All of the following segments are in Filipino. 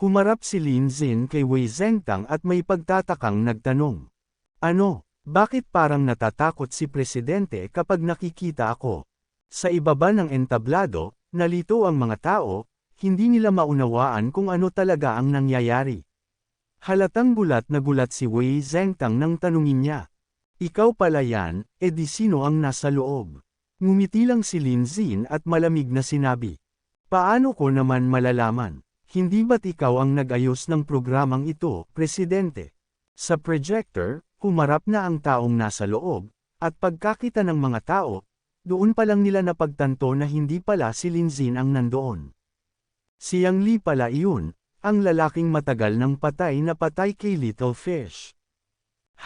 Humarap si Lin Zin kay Wei Zhengtang at may pagtatakang nagtanong. Ano, bakit parang natatakot si Presidente kapag nakikita ako? Sa ibaba ng entablado, nalito ang mga tao, hindi nila maunawaan kung ano talaga ang nangyayari. Halatang gulat na gulat si Wei Zhengtang nang tanungin niya. Ikaw pala yan, edi sino ang nasa loob? Ngumiti lang si Lin Zin at malamig na sinabi. Paano ko naman malalaman? Hindi ba't ikaw ang nag-ayos ng programang ito, Presidente? Sa projector, humarap na ang taong nasa loob, at pagkakita ng mga tao, doon pa lang nila napagtanto na hindi pala si Linzin ang nandoon. Si Yang Li pala iyon, ang lalaking matagal ng patay na patay kay Little Fish.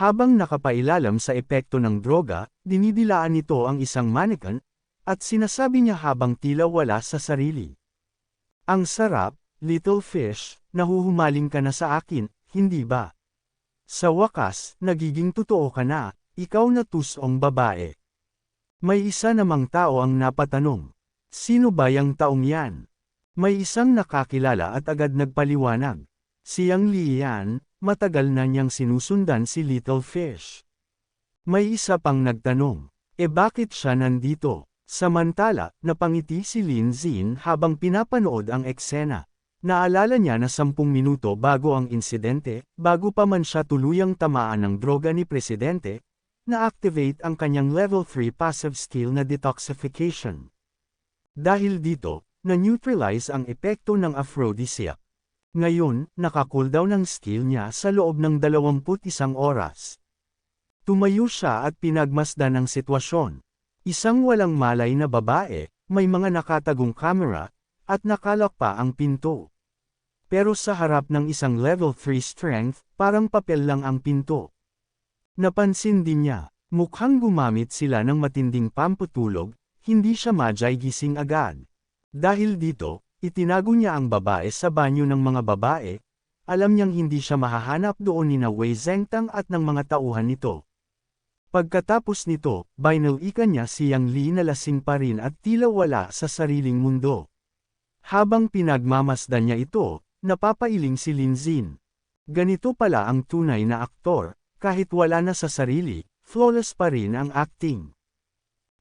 Habang nakapailalam sa epekto ng droga, dinidilaan nito ang isang mannequin, at sinasabi niya habang tila wala sa sarili. Ang sarap, Little Fish, nahuhumaling ka na sa akin, hindi ba? Sa wakas, nagiging totoo ka na, ikaw na tusong babae. May isa namang tao ang napatanong. Sino ba yung taong yan? May isang nakakilala at agad nagpaliwanag. Siyang Li yan, matagal na niyang sinusundan si Little Fish. May isa pang nagtanong, e bakit siya nandito? Samantala, napangiti si Lin Zin habang pinapanood ang eksena. Naalala niya na sampung minuto bago ang insidente, bago pa man siya tuluyang tamaan ng droga ni Presidente, na-activate ang kanyang level 3 passive skill na detoxification. Dahil dito, na-neutralize ang epekto ng aphrodisiac. Ngayon, nakakooldown ang skill niya sa loob ng 21 oras. Tumayo siya at pinagmasdan ang sitwasyon. Isang walang malay na babae, may mga nakatagong camera, at nakalak pa ang pinto. Pero sa harap ng isang level 3 strength, parang papel lang ang pinto. Napansin din niya, mukhang gumamit sila ng matinding pamputulog, hindi siya majay gising agad. Dahil dito, itinago niya ang babae sa banyo ng mga babae, alam niyang hindi siya mahahanap doon ni na Wei Zhengtang at ng mga tauhan nito. Pagkatapos nito, binalikan niya si Yang Li na lasing pa rin at tila wala sa sariling mundo. Habang pinagmamasdan niya ito, napapailing si Lin Zin. Ganito pala ang tunay na aktor, kahit wala na sa sarili, flawless pa rin ang acting.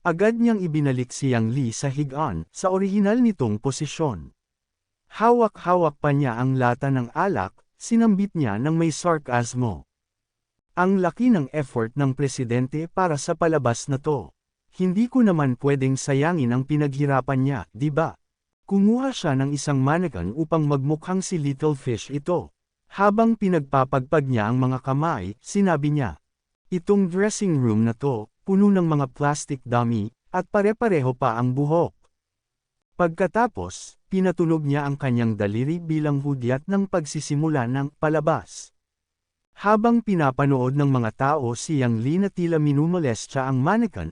Agad niyang ibinalik si Yang Li sa higaan, sa orihinal nitong posisyon. Hawak-hawak pa niya ang lata ng alak, sinambit niya ng may sarkasmo. Ang laki ng effort ng presidente para sa palabas na to. Hindi ko naman pwedeng sayangin ang pinaghirapan niya, di ba? Kumuha siya ng isang mannequin upang magmukhang si Little Fish ito. Habang pinagpapagpag niya ang mga kamay, sinabi niya, Itong dressing room na to, puno ng mga plastic dummy, at pare-pareho pa ang buhok. Pagkatapos, pinatunog niya ang kanyang daliri bilang hudyat ng pagsisimula ng palabas. Habang pinapanood ng mga tao si Yang Li na tila minumolestya ang mannequin,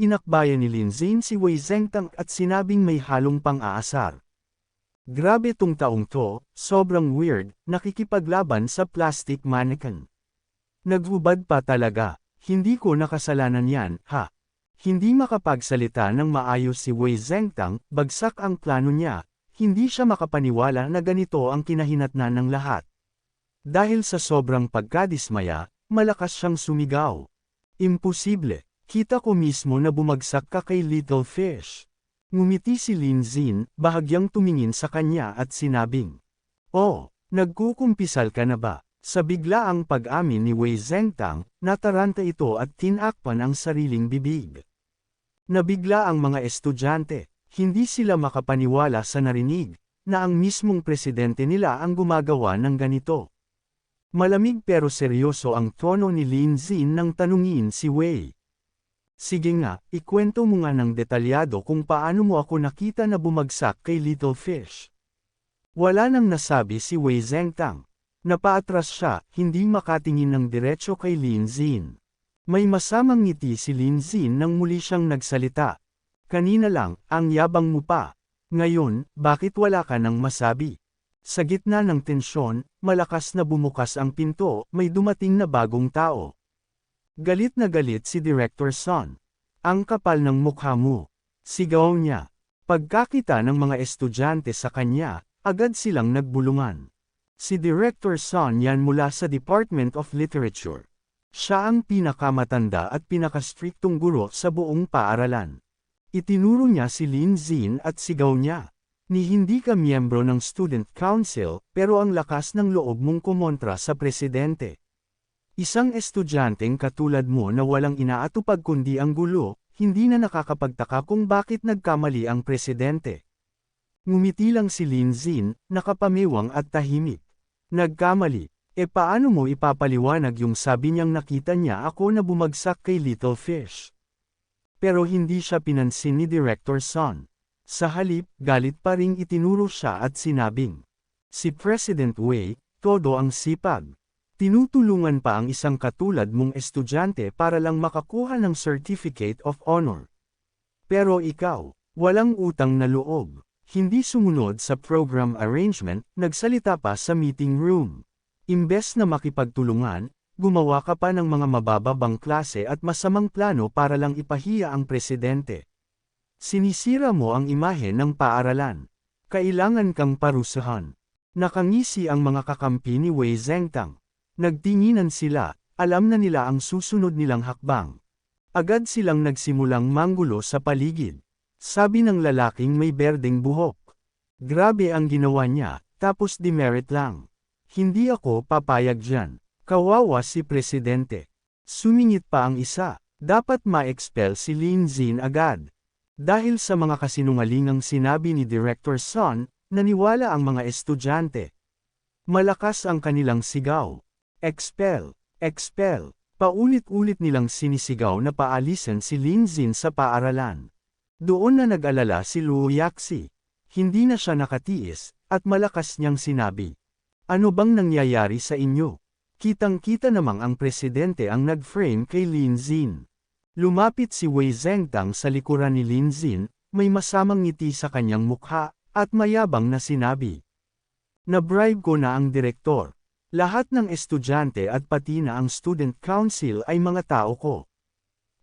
Inakbayan ni Lin Zin si Wei Zhengtang at sinabing may halong pang-aasar. Grabe tong taong to, sobrang weird, nakikipaglaban sa plastic mannequin. Naghubad pa talaga, hindi ko nakasalanan yan, ha? Hindi makapagsalita ng maayos si Wei Zhengtang, bagsak ang plano niya, hindi siya makapaniwala na ganito ang kinahinatnan ng lahat. Dahil sa sobrang pagkadismaya, malakas siyang sumigaw. Imposible, Kita ko mismo na bumagsak ka kay Little Fish. Ngumiti si Lin Zin, bahagyang tumingin sa kanya at sinabing, Oh, nagkukumpisal ka na ba? Sa biglaang pag-amin ni Wei Zhengtang, nataranta ito at tinakpan ang sariling bibig. Nabigla ang mga estudyante, hindi sila makapaniwala sa narinig, na ang mismong presidente nila ang gumagawa ng ganito. Malamig pero seryoso ang tono ni Lin Zin nang tanungin si Wei. Sige nga, ikwento mo nga ng detalyado kung paano mo ako nakita na bumagsak kay Little Fish. Wala nang nasabi si Wei Zhengtang. Napaatras siya, hindi makatingin ng diretsyo kay Lin Zin. May masamang ngiti si Lin Zin nang muli siyang nagsalita. Kanina lang, ang yabang mo pa. Ngayon, bakit wala ka nang masabi? Sa gitna ng tensyon, malakas na bumukas ang pinto, may dumating na bagong tao. Galit na galit si Director Son. Ang kapal ng mukha mo. Sigaw niya. Pagkakita ng mga estudyante sa kanya, agad silang nagbulungan. Si Director Son yan mula sa Department of Literature. Siya ang pinakamatanda at pinakastriktong guro sa buong paaralan. Itinuro niya si Lin Zin at sigaw niya. Ni hindi ka miyembro ng Student Council, pero ang lakas ng loob mong kumontra sa presidente. Isang estudyanteng katulad mo na walang inaatupag kundi ang gulo, hindi na nakakapagtaka kung bakit nagkamali ang presidente. Ngumiti lang si Lin Zin, nakapamiwang at tahimik. Nagkamali. E paano mo ipapaliwanag yung sabi niyang nakita niya ako na bumagsak kay Little Fish? Pero hindi siya pinansin ni Director Son. Sa halip, galit pa ring itinuro siya at sinabing, Si President Wei, todo ang sipag. Tinutulungan pa ang isang katulad mong estudyante para lang makakuha ng Certificate of Honor. Pero ikaw, walang utang na loob. Hindi sumunod sa program arrangement, nagsalita pa sa meeting room. Imbes na makipagtulungan, gumawa ka pa ng mga mabababang klase at masamang plano para lang ipahiya ang presidente. Sinisira mo ang imahe ng paaralan. Kailangan kang parusahan. Nakangisi ang mga kakampi ni Wei Zhengtang. Nagtinginan sila, alam na nila ang susunod nilang hakbang. Agad silang nagsimulang manggulo sa paligid. Sabi ng lalaking may berdeng buhok. Grabe ang ginawa niya, tapos demerit lang. Hindi ako papayag dyan. Kawawa si Presidente. Sumingit pa ang isa. Dapat ma-expel si Lin Zin agad. Dahil sa mga kasinungalingang sinabi ni Director Son, naniwala ang mga estudyante. Malakas ang kanilang sigaw. Expel, expel. Paulit-ulit nilang sinisigaw na paalisan si Lin Zin sa paaralan. Doon na nag-alala si Luo Yaxi. Hindi na siya nakatiis, at malakas niyang sinabi. Ano bang nangyayari sa inyo? Kitang-kita namang ang presidente ang nag-frame kay Lin Zin. Lumapit si Wei Zhengtang sa likuran ni Lin Zin, may masamang ngiti sa kanyang mukha, at mayabang na sinabi. Nabribe ko na ang direktor. Lahat ng estudyante at pati na ang student council ay mga tao ko.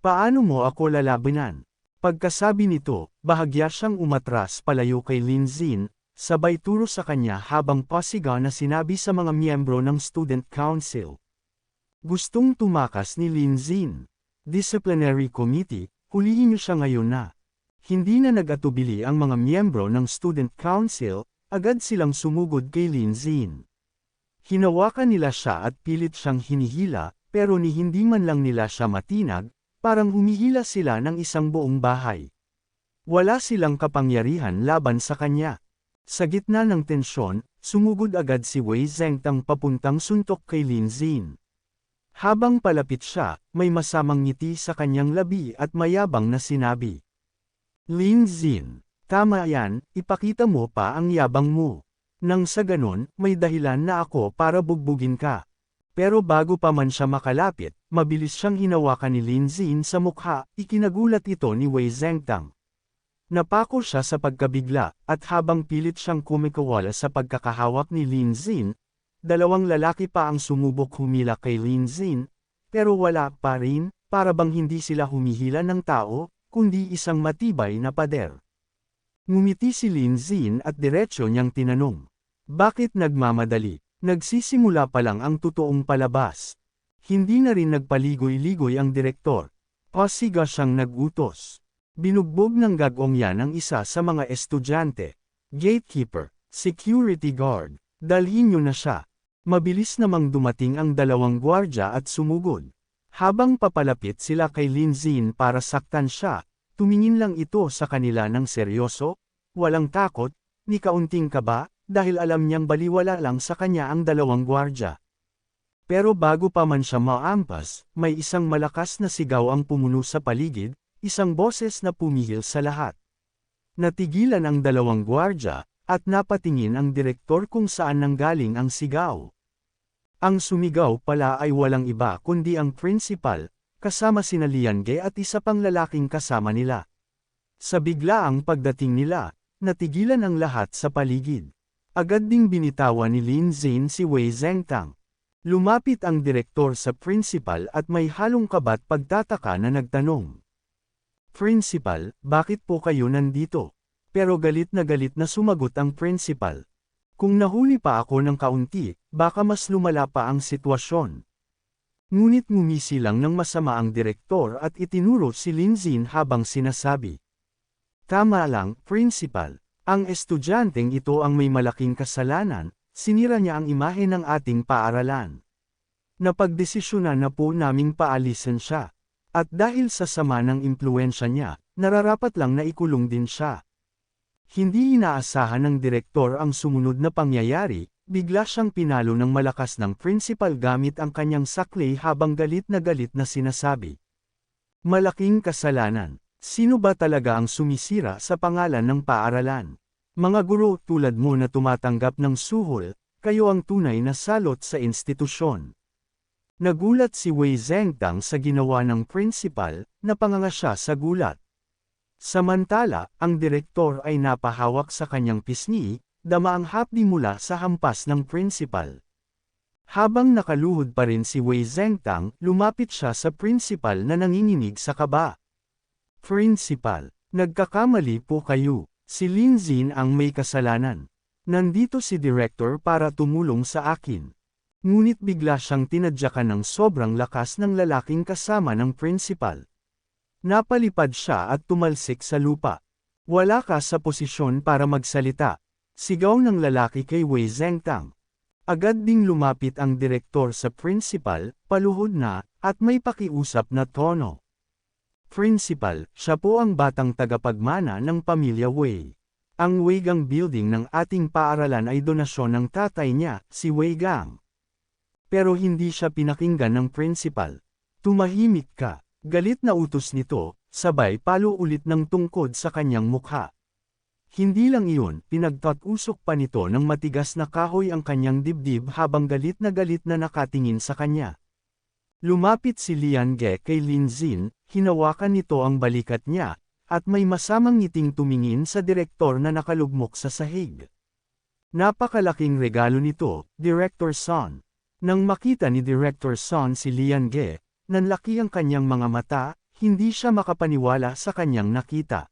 Paano mo ako lalabanan? Pagkasabi nito, bahagya siyang umatras palayo kay Lin Zin, sabay turo sa kanya habang pasiga na sinabi sa mga miyembro ng student council. Gustong tumakas ni Lin Zin. Disciplinary Committee, hulihin niyo siya ngayon na. Hindi na nag-atubili ang mga miyembro ng student council, agad silang sumugod kay Lin Zin. Hinawakan nila siya at pilit siyang hinihila, pero ni hindi man lang nila siya matinag, parang humihila sila ng isang buong bahay. Wala silang kapangyarihan laban sa kanya. Sa gitna ng tensyon, sumugod agad si Wei Zhengtang papuntang suntok kay Lin Zin. Habang palapit siya, may masamang ngiti sa kanyang labi at mayabang na sinabi. Lin Zin, tama yan, ipakita mo pa ang yabang mo. Nang sa ganon, may dahilan na ako para bugbugin ka. Pero bago pa man siya makalapit, mabilis siyang hinawakan ni Lin Zin sa mukha, ikinagulat ito ni Wei Zhengtang. Napako siya sa pagkabigla, at habang pilit siyang kumikawala sa pagkakahawak ni Lin Zin, dalawang lalaki pa ang sumubok humila kay Lin Zin, pero wala pa rin, para bang hindi sila humihila ng tao, kundi isang matibay na pader. Ngumiti si Lin Zin at diretsyo niyang tinanong. Bakit nagmamadali? Nagsisimula pa lang ang totoong palabas. Hindi na rin nagpaligoy-ligoy ang direktor. Pasiga siyang nagutos. Binugbog ng gagong yan ang isa sa mga estudyante. Gatekeeper, security guard, dalhin niyo na siya. Mabilis namang dumating ang dalawang gwardya at sumugod. Habang papalapit sila kay Lin Zin para saktan siya, tumingin lang ito sa kanila ng seryoso, walang takot, ni kaunting kaba, dahil alam niyang baliwala lang sa kanya ang dalawang gwardya. Pero bago pa man siya maampas, may isang malakas na sigaw ang pumuno sa paligid, isang boses na pumihil sa lahat. Natigilan ang dalawang gwardya, at napatingin ang direktor kung saan nanggaling ang sigaw. Ang sumigaw pala ay walang iba kundi ang principal, kasama sina Liangge at isa pang lalaking kasama nila. Sa biglaang pagdating nila, natigilan ang lahat sa paligid. Agad ding binitawan ni Lin Zin si Wei Zhengtang. Lumapit ang direktor sa principal at may halong kabat pagtataka na nagtanong. Principal, bakit po kayo nandito? Pero galit na galit na sumagot ang principal. Kung nahuli pa ako ng kaunti, baka mas lumala pa ang sitwasyon. Ngunit ngumisi lang ng masama ang direktor at itinuro si Linzin habang sinasabi. Tama lang, principal. Ang estudyanteng ito ang may malaking kasalanan, sinira niya ang imahe ng ating paaralan. Napagdesisyonan na po naming paalisin siya. At dahil sa sama ng impluensya niya, nararapat lang na ikulong din siya. Hindi inaasahan ng direktor ang sumunod na pangyayari, bigla siyang pinalo ng malakas ng principal gamit ang kanyang saklay habang galit na galit na sinasabi. Malaking kasalanan. Sino ba talaga ang sumisira sa pangalan ng paaralan? Mga guro tulad mo na tumatanggap ng suhol, kayo ang tunay na salot sa institusyon. Nagulat si Wei Zhengtang sa ginawa ng principal, napanganga siya sa gulat. Samantala, ang direktor ay napahawak sa kanyang pisngi, dama ang hapdi mula sa hampas ng principal. Habang nakaluhod pa rin si Wei Zhengtang, lumapit siya sa principal na nanginginig sa kaba. Principal, nagkakamali po kayo. Si Lin Zin ang may kasalanan. Nandito si director para tumulong sa akin. Ngunit bigla siyang tinadyakan ng sobrang lakas ng lalaking kasama ng principal. Napalipad siya at tumalsik sa lupa. Wala ka sa posisyon para magsalita. Sigaw ng lalaki kay Wei Zhengtang. Agad ding lumapit ang direktor sa principal, paluhod na, at may pakiusap na tono. Principal, siya po ang batang tagapagmana ng pamilya Wei. Ang Weigang building ng ating paaralan ay donasyon ng tatay niya, si Wei Gang. Pero hindi siya pinakinggan ng principal. Tumahimik ka. Galit na utos nito, sabay palo ulit ng tungkod sa kanyang mukha. Hindi lang iyon, pinagtatusok pa nito ng matigas na kahoy ang kanyang dibdib habang galit na galit na nakatingin sa kanya. Lumapit si Lian Ge kay Lin Zin, hinawakan nito ang balikat niya, at may masamang ngiting tumingin sa direktor na nakalugmok sa sahig. Napakalaking regalo nito, Director Son. Nang makita ni Director Son si Lian Ge, nanlaki ang kanyang mga mata, hindi siya makapaniwala sa kanyang nakita.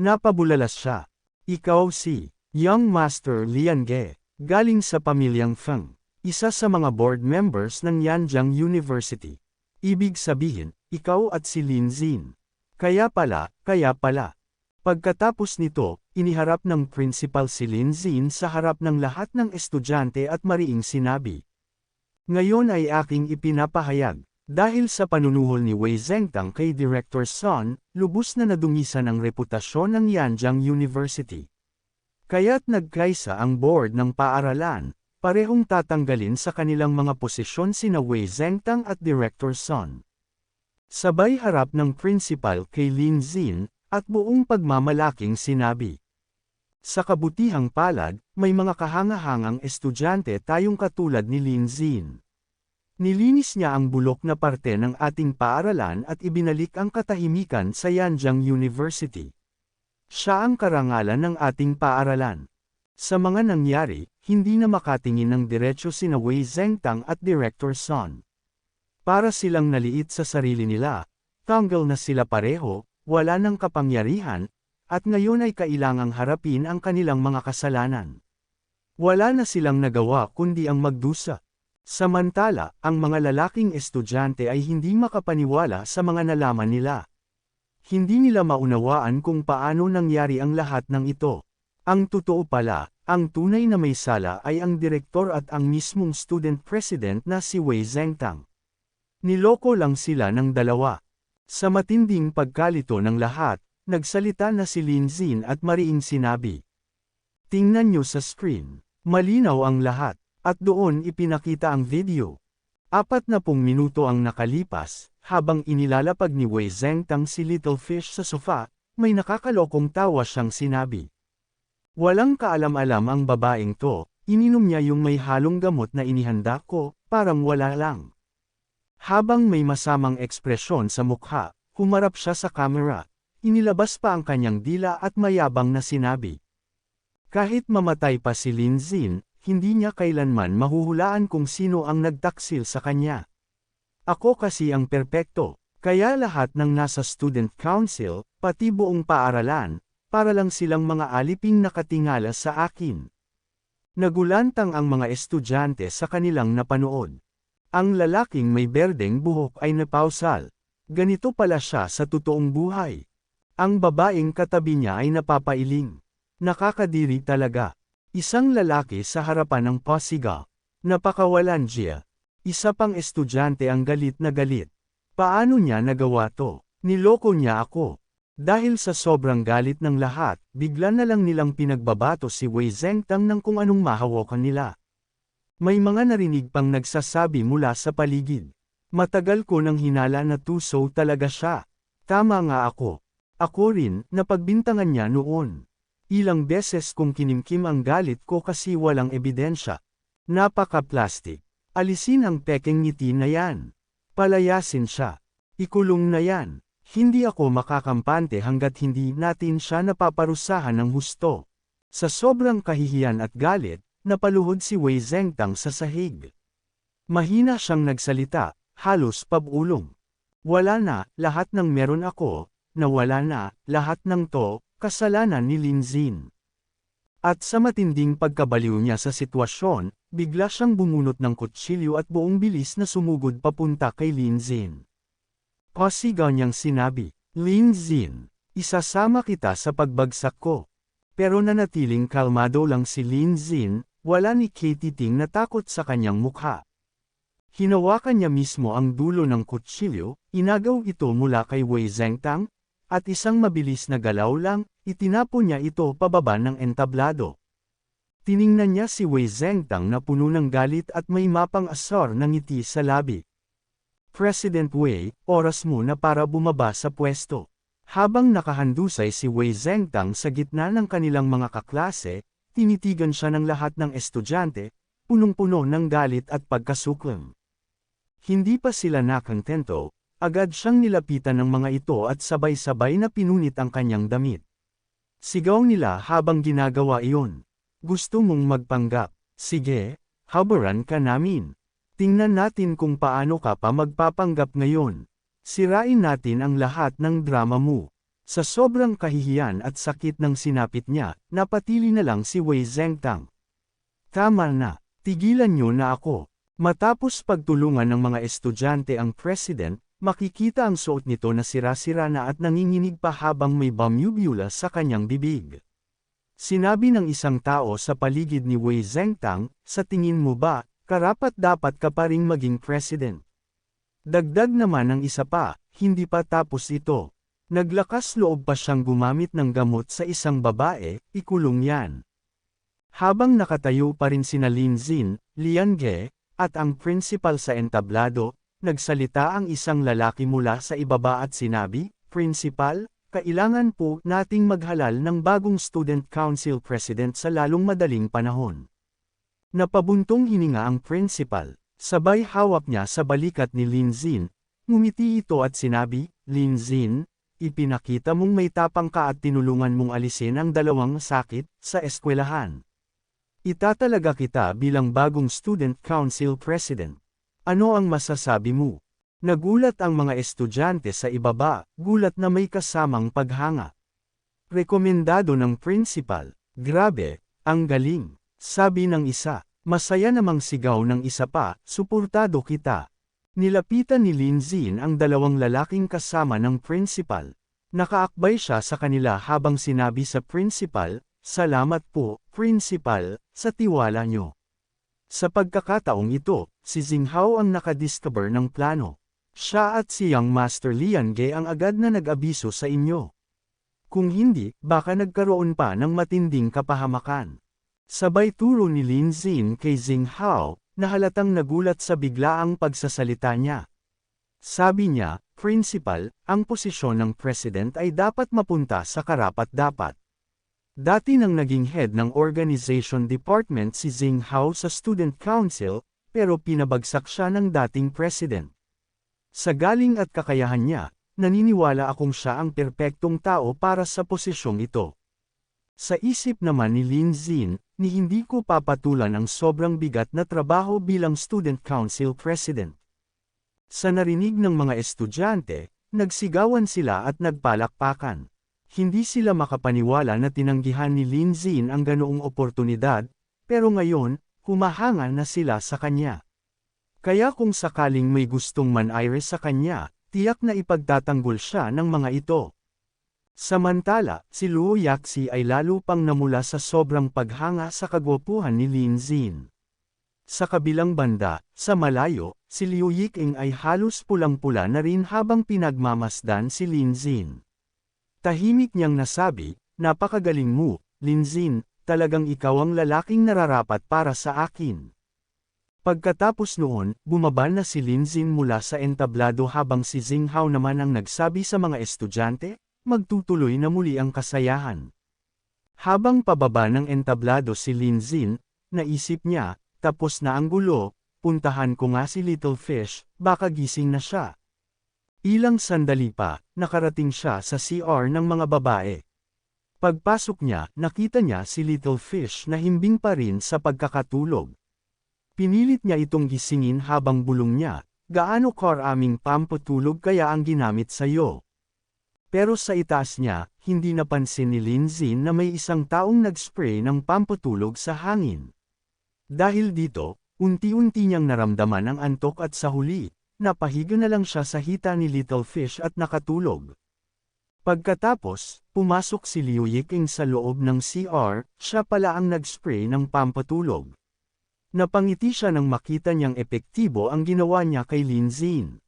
Napabulalas siya. Ikaw si Young Master Lian Ge, galing sa pamilyang Feng, isa sa mga board members ng Yanjiang University. Ibig sabihin, ikaw at si Lin Zin. Kaya pala, kaya pala. Pagkatapos nito, iniharap ng principal si Lin Zin sa harap ng lahat ng estudyante at mariing sinabi. Ngayon ay aking ipinapahayag, dahil sa panunuhol ni Wei Zhengtang kay Director Son, lubos na nadungisan ang reputasyon ng Yanjiang University. Kaya't nagkaisa ang board ng paaralan, parehong tatanggalin sa kanilang mga posisyon sina Wei Zhengtang at Director Son. Sabay harap ng principal kay Lin Zin, at buong pagmamalaking sinabi. Sa kabutihang palad, may mga kahangahangang estudyante tayong katulad ni Lin Zin. Nilinis niya ang bulok na parte ng ating paaralan at ibinalik ang katahimikan sa Yanjiang University. Siya ang karangalan ng ating paaralan. Sa mga nangyari, hindi na makatingin ng diretsyo sina Wei Zhengtang at Director Son. Para silang naliit sa sarili nila, tanggal na sila pareho, wala ng kapangyarihan, at ngayon ay kailangang harapin ang kanilang mga kasalanan. Wala na silang nagawa kundi ang magdusa. Samantala, ang mga lalaking estudyante ay hindi makapaniwala sa mga nalaman nila. Hindi nila maunawaan kung paano nangyari ang lahat ng ito. Ang totoo pala, ang tunay na may sala ay ang direktor at ang mismong student president na si Wei Zhengtang. Niloko lang sila ng dalawa. Sa matinding pagkalito ng lahat, Nagsalita na si Lin Zin at mariing sinabi. Tingnan nyo sa screen. Malinaw ang lahat. At doon ipinakita ang video. Apat na pong minuto ang nakalipas, habang inilalapag ni Wei Zhengtang si Little Fish sa sofa, may nakakalokong tawa siyang sinabi. Walang kaalam-alam ang babaeng to, ininom niya yung may halong gamot na inihanda ko, parang wala lang. Habang may masamang ekspresyon sa mukha, humarap siya sa camera, Inilabas pa ang kanyang dila at mayabang na sinabi. Kahit mamatay pa si Lin Zin, hindi niya kailanman mahuhulaan kung sino ang nagtaksil sa kanya. Ako kasi ang perpekto, kaya lahat ng nasa student council, pati buong paaralan, para lang silang mga aliping nakatingala sa akin. Nagulantang ang mga estudyante sa kanilang napanood. Ang lalaking may berdeng buhok ay napausal. Ganito pala siya sa totoong buhay. Ang babaeng katabi niya ay napapailing. Nakakadiri talaga. Isang lalaki sa harapan ng posiga. Napakawalan siya. Isa pang estudyante ang galit na galit. Paano niya nagawa to? Niloko niya ako. Dahil sa sobrang galit ng lahat, bigla na lang nilang pinagbabato si Wei Zhengtang ng kung anong mahawakan nila. May mga narinig pang nagsasabi mula sa paligid. Matagal ko nang hinala na tuso talaga siya. Tama nga ako. Ako rin, napagbintangan niya noon. Ilang beses kong kinimkim ang galit ko kasi walang ebidensya. Napaka-plastic. Alisin ang pekeng ngiti na yan. Palayasin siya. Ikulong na yan. Hindi ako makakampante hanggat hindi natin siya napaparusahan ng husto. Sa sobrang kahihiyan at galit, napaluhod si Wei Zhengtang sa sahig. Mahina siyang nagsalita, halos pabulong. Wala na, lahat ng meron ako, nawala na, lahat ng to, kasalanan ni Lin Zin. At sa matinding pagkabaliw niya sa sitwasyon, bigla siyang bumunot ng kutsilyo at buong bilis na sumugod papunta kay Lin Zin. Pasigaw niyang sinabi, Lin Zin, isasama kita sa pagbagsak ko. Pero nanatiling kalmado lang si Lin Zin, wala ni Katie Ting na takot sa kanyang mukha. Hinawakan niya mismo ang dulo ng kutsilyo, inagaw ito mula kay Wei Zhengtang, at isang mabilis na galaw lang, itinapo niya ito pababa ng entablado. Tiningnan niya si Wei Zhengtang na puno ng galit at may mapang asar ng ngiti sa labi. President Wei, oras mo na para bumaba sa pwesto. Habang nakahandusay si Wei Zhengtang sa gitna ng kanilang mga kaklase, tinitigan siya ng lahat ng estudyante, punong-puno ng galit at pagkasuklam. Hindi pa sila nakantento, agad siyang nilapitan ng mga ito at sabay-sabay na pinunit ang kanyang damit. Sigaw nila habang ginagawa iyon. Gusto mong magpanggap? Sige, habaran ka namin. Tingnan natin kung paano ka pa magpapanggap ngayon. Sirain natin ang lahat ng drama mo. Sa sobrang kahihiyan at sakit ng sinapit niya, napatili na lang si Wei Zhengtang. Tama na, tigilan niyo na ako. Matapos pagtulungan ng mga estudyante ang president, makikita ang suot nito na sira-sira na at nanginginig pa habang may bamyubula sa kanyang bibig. Sinabi ng isang tao sa paligid ni Wei Zhengtang, sa tingin mo ba, karapat dapat ka pa ring maging president. Dagdag naman ng isa pa, hindi pa tapos ito. Naglakas loob pa siyang gumamit ng gamot sa isang babae, ikulong yan. Habang nakatayo pa rin sina Lin Zin, Lian Ge, at ang principal sa entablado, nagsalita ang isang lalaki mula sa ibaba at sinabi, Principal, kailangan po nating maghalal ng bagong student council president sa lalong madaling panahon. Napabuntong hininga ang principal, sabay hawak niya sa balikat ni Lin Zin, ngumiti ito at sinabi, Lin Zin, ipinakita mong may tapang ka at tinulungan mong alisin ang dalawang sakit sa eskwelahan. Itatalaga kita bilang bagong student council president. Ano ang masasabi mo? Nagulat ang mga estudyante sa ibaba, gulat na may kasamang paghanga. Rekomendado ng principal, grabe, ang galing. Sabi ng isa, masaya namang sigaw ng isa pa, suportado kita. Nilapitan ni Lin Zin ang dalawang lalaking kasama ng principal. Nakaakbay siya sa kanila habang sinabi sa principal, Salamat po, principal, sa tiwala nyo. Sa pagkakataong ito, si Jinghao ang nakadiscover ng plano. Siya at si Young Master Lian Ge ang agad na nag-abiso sa inyo. Kung hindi, baka nagkaroon pa ng matinding kapahamakan. Sabay turo ni Lin Xin kay Jing Hao, na halatang nagulat sa biglaang pagsasalita niya. Sabi niya, Principal, ang posisyon ng President ay dapat mapunta sa karapat-dapat. Dati nang naging head ng organization department si Jing Hao sa Student Council, pero pinabagsak siya ng dating President. Sa galing at kakayahan niya, naniniwala akong siya ang perpektong tao para sa posisyong ito. Sa isip naman ni Lin Zin, ni hindi ko papatulan ang sobrang bigat na trabaho bilang Student Council President. Sa narinig ng mga estudyante, nagsigawan sila at nagpalakpakan. Hindi sila makapaniwala na tinanggihan ni Lin Zin ang ganoong oportunidad, pero ngayon, humahanga na sila sa kanya. Kaya kung sakaling may gustong manayre sa kanya, tiyak na ipagtatanggol siya ng mga ito. Samantala, si Luo Yaxi ay lalo pang namula sa sobrang paghanga sa kagwapuhan ni Lin Zin. Sa kabilang banda, sa malayo, si Liu Yiking ay halos pulang-pula na rin habang pinagmamasdan si Lin Zin. Tahimik niyang nasabi, napakagaling mo, Lin Zin, talagang ikaw ang lalaking nararapat para sa akin. Pagkatapos noon, bumaba na si Lin Zin mula sa entablado habang si Jing Hao naman ang nagsabi sa mga estudyante, magtutuloy na muli ang kasayahan. Habang pababa ng entablado si Lin Zin, naisip niya, tapos na ang gulo, puntahan ko nga si Little Fish, baka gising na siya. Ilang sandali pa, nakarating siya sa CR ng mga babae. Pagpasok niya, nakita niya si Little Fish na himbing pa rin sa pagkakatulog. Pinilit niya itong gisingin habang bulong niya, gaano karaming pampatulog kaya ang ginamit sa iyo. Pero sa itaas niya, hindi napansin ni Linzin na may isang taong nag-spray ng pampatulog sa hangin. Dahil dito, unti-unti niyang naramdaman ang antok at sa huli, napahiga na lang siya sa hita ni Little Fish at nakatulog. Pagkatapos, pumasok si Liu Yiking sa loob ng CR, siya pala ang nag-spray ng pampatulog. Napangiti siya nang makita niyang epektibo ang ginawa niya kay Lin Zin.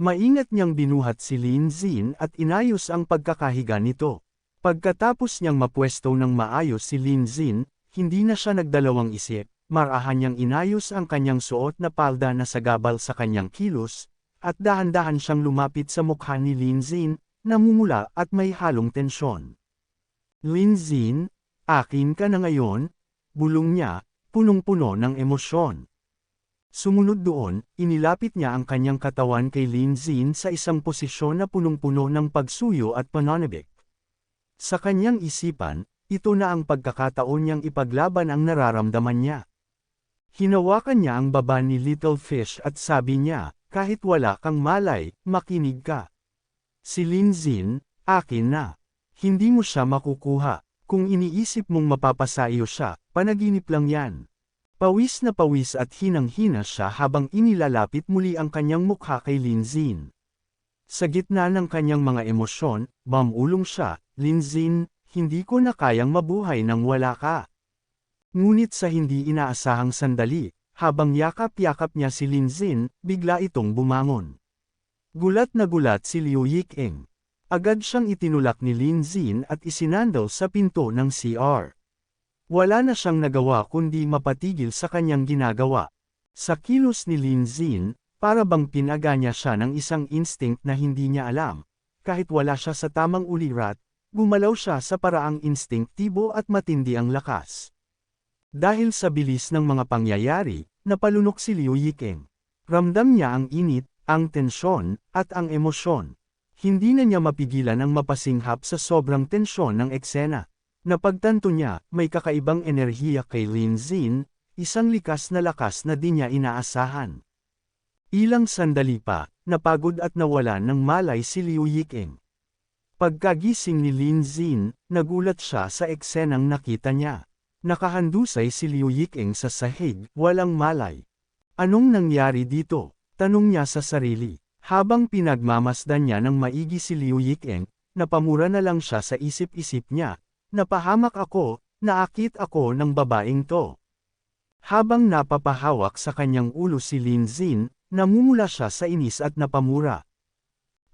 Maingat niyang binuhat si Lin Zin at inayos ang pagkakahiga nito. Pagkatapos niyang mapwesto ng maayos si Lin Zin, hindi na siya nagdalawang isip, marahan niyang inayos ang kanyang suot na palda na sagabal sa kanyang kilos, at dahan-dahan siyang lumapit sa mukha ni Lin Zin, namumula at may halong tensyon. Lin Zin, akin ka na ngayon, bulong niya, punong-puno ng emosyon. Sumunod doon, inilapit niya ang kanyang katawan kay Lin Zin sa isang posisyon na punong-puno ng pagsuyo at pananabik. Sa kanyang isipan, ito na ang pagkakataon niyang ipaglaban ang nararamdaman niya. Hinawakan niya ang baba ni Little Fish at sabi niya, kahit wala kang malay, makinig ka. Si Lin Zin, akin na. Hindi mo siya makukuha. Kung iniisip mong mapapasayo siya, panaginip lang yan. Pawis na pawis at hinang-hina siya habang inilalapit muli ang kanyang mukha kay Linzin. Sa gitna ng kanyang mga emosyon, mamulong siya, Linzin, hindi ko na kayang mabuhay nang wala ka. Ngunit sa hindi inaasahang sandali, habang yakap-yakap niya si Linzin, bigla itong bumangon. Gulat na gulat si Liu Yikeng. Agad siyang itinulak ni Lin Zin at isinandal sa pinto ng CR. Wala na siyang nagawa kundi mapatigil sa kanyang ginagawa. Sa kilos ni Lin Zin, para bang pinaga niya siya ng isang instinct na hindi niya alam. Kahit wala siya sa tamang ulirat, gumalaw siya sa paraang instinktibo at matindi ang lakas. Dahil sa bilis ng mga pangyayari, napalunok si Liu Yikeng. Ramdam niya ang init, ang tensyon, at ang emosyon. Hindi na niya mapigilan ang mapasinghap sa sobrang tensyon ng eksena. Napagtanto niya, may kakaibang enerhiya kay Lin Zin, isang likas na lakas na di niya inaasahan. Ilang sandali pa, napagod at nawalan ng malay si Liu Yikeng. Pagkagising ni Lin Zin, nagulat siya sa eksenang nakita niya. Nakahandusay si Liu Yikeng sa sahig, walang malay. Anong nangyari dito? Tanong niya sa sarili. Habang pinagmamasdan niya ng maigi si Liu Yikeng, napamura na lang siya sa isip-isip niya, napahamak ako, naakit ako ng babaeng to. Habang napapahawak sa kanyang ulo si Lin Zin, namumula siya sa inis at napamura.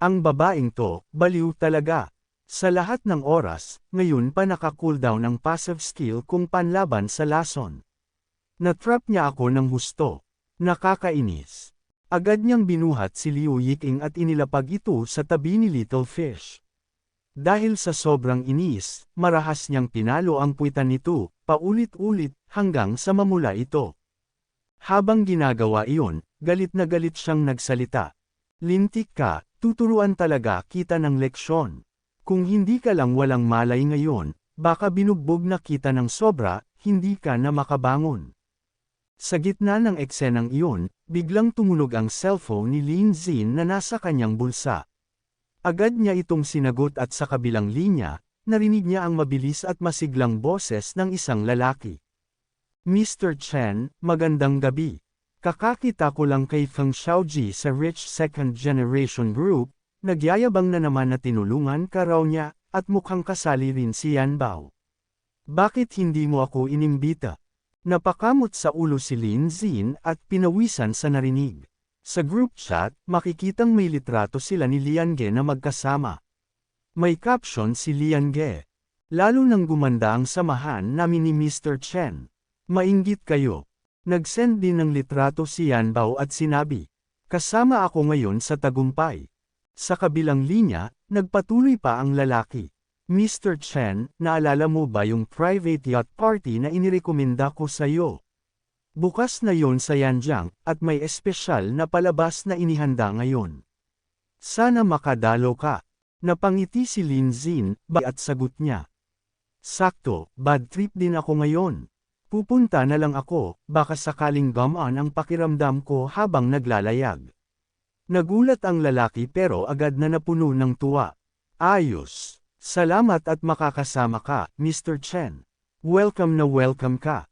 Ang babaeng to, baliw talaga. Sa lahat ng oras, ngayon pa naka-cooldown ang passive skill kung panlaban sa lason. Natrap niya ako ng husto. Nakakainis. Agad niyang binuhat si Liu Yiking at inilapag ito sa tabi ni Little Fish. Dahil sa sobrang inis, marahas niyang pinalo ang puwitan nito, paulit-ulit, hanggang sa mamula ito. Habang ginagawa iyon, galit na galit siyang nagsalita. Lintik ka, tuturuan talaga kita ng leksyon. Kung hindi ka lang walang malay ngayon, baka binugbog na kita ng sobra, hindi ka na makabangon. Sa gitna ng eksenang iyon, biglang tumunog ang cellphone ni Lin Zin na nasa kanyang bulsa. Agad niya itong sinagot at sa kabilang linya, narinig niya ang mabilis at masiglang boses ng isang lalaki. Mr. Chen, magandang gabi. Kakakita ko lang kay Feng Xiaoji sa Rich Second Generation Group, nagyayabang na naman na tinulungan ka raw niya, at mukhang kasali rin si Yan Bao. Bakit hindi mo ako inimbita? Napakamot sa ulo si Lin Zin at pinawisan sa narinig. Sa group chat, makikitang may litrato sila ni Lian Ge na magkasama. May caption si Lian Ge. Lalo nang gumanda ang samahan namin ni Mr. Chen. Mainggit kayo. Nag-send din ng litrato si Yan Bao at sinabi, Kasama ako ngayon sa tagumpay. Sa kabilang linya, nagpatuloy pa ang lalaki. Mr. Chen, naalala mo ba yung private yacht party na inirekomenda ko sa iyo? Bukas na yon sa Yanjiang, at may espesyal na palabas na inihanda ngayon. Sana makadalo ka. Napangiti si Lin Zin, ba at sagot niya. Sakto, bad trip din ako ngayon. Pupunta na lang ako, baka sakaling gamaan ang pakiramdam ko habang naglalayag. Nagulat ang lalaki pero agad na napuno ng tuwa. Ayos. Salamat at makakasama ka, Mr. Chen. Welcome na welcome ka.